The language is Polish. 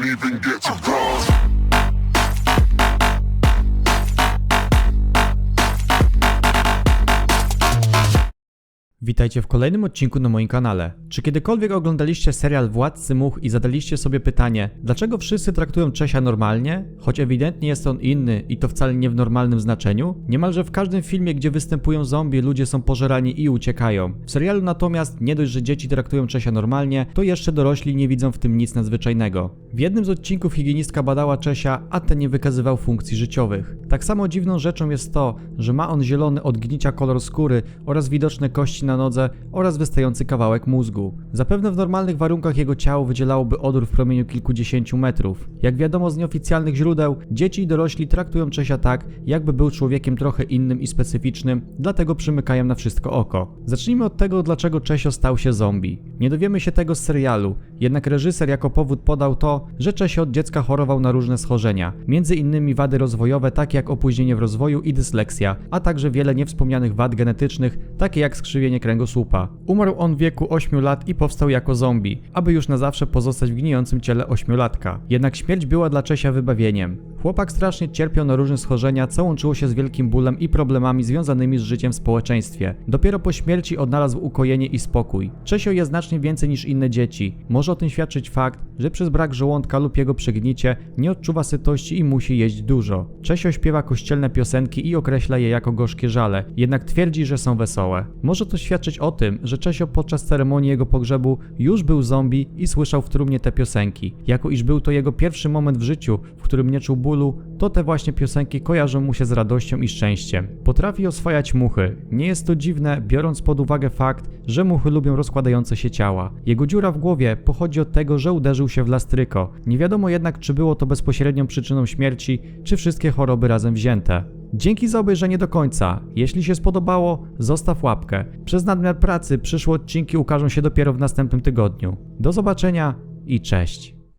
to. Witajcie w kolejnym odcinku na moim kanale. Czy kiedykolwiek oglądaliście serial Władcy Much i zadaliście sobie pytanie, dlaczego wszyscy traktują Czesia normalnie, choć ewidentnie jest on inny i to wcale nie w normalnym znaczeniu? Niemalże w każdym filmie, gdzie występują zombie, ludzie są pożerani i uciekają. W serialu natomiast nie dość, że dzieci traktują Czesia normalnie, to jeszcze dorośli nie widzą w tym nic nadzwyczajnego. W jednym z odcinków higienistka badała Czesia, a ten nie wykazywał funkcji życiowych. Tak samo dziwną rzeczą jest to, że ma on zielony od gnicia kolor skóry oraz widoczne kości na nodze oraz wystający kawałek mózgu. Zapewne w normalnych warunkach jego ciało wydzielałoby odór w promieniu kilkudziesięciu metrów. Jak wiadomo z nieoficjalnych źródeł, dzieci i dorośli traktują Czesia tak, jakby był człowiekiem trochę innym i specyficznym, dlatego przymykają na wszystko oko. Zacznijmy od tego, dlaczego Czesio stał się zombie. Nie dowiemy się tego z serialu, jednak reżyser jako powód podał to, że Czesio od dziecka chorował na różne schorzenia, między innymi wady rozwojowe takie jak opóźnienie w rozwoju i dysleksja, a także wiele niewspomnianych wad genetycznych, takie jak skrzywienie kręgosłupa. Umarł on w wieku 8 lat i powstał jako zombie, aby już na zawsze pozostać w gnijącym ciele ośmiolatka. Jednak śmierć była dla Czesia wybawieniem. Chłopak strasznie cierpiał na różne schorzenia, co łączyło się z wielkim bólem i problemami związanymi z życiem w społeczeństwie. Dopiero po śmierci odnalazł ukojenie i spokój. Czesio je znacznie więcej niż inne dzieci. Może o tym świadczyć fakt, że przez brak żołądka lub jego przegnicie nie odczuwa sytości i musi jeść dużo. Czesio śpiewa kościelne piosenki i określa je jako gorzkie żale, jednak twierdzi, że są wesołe. Może to świadczyć o tym, że Czesio podczas ceremonii jego pogrzebu już był zombie i słyszał w trumnie te piosenki. Jako iż był to jego pierwszy moment w życiu, w którym nie czuł bólu, to te właśnie piosenki kojarzą mu się z radością i szczęściem. Potrafi oswajać muchy. Nie jest to dziwne, biorąc pod uwagę fakt, że muchy lubią rozkładające się ciała. Jego dziura w głowie pochodzi od tego, że uderzył się w lastryko. Nie wiadomo jednak, czy było to bezpośrednią przyczyną śmierci, czy wszystkie choroby razem wzięte. Dzięki za obejrzenie do końca. Jeśli się spodobało, zostaw łapkę. Przez nadmiar pracy przyszłe odcinki ukażą się dopiero w następnym tygodniu. Do zobaczenia i cześć.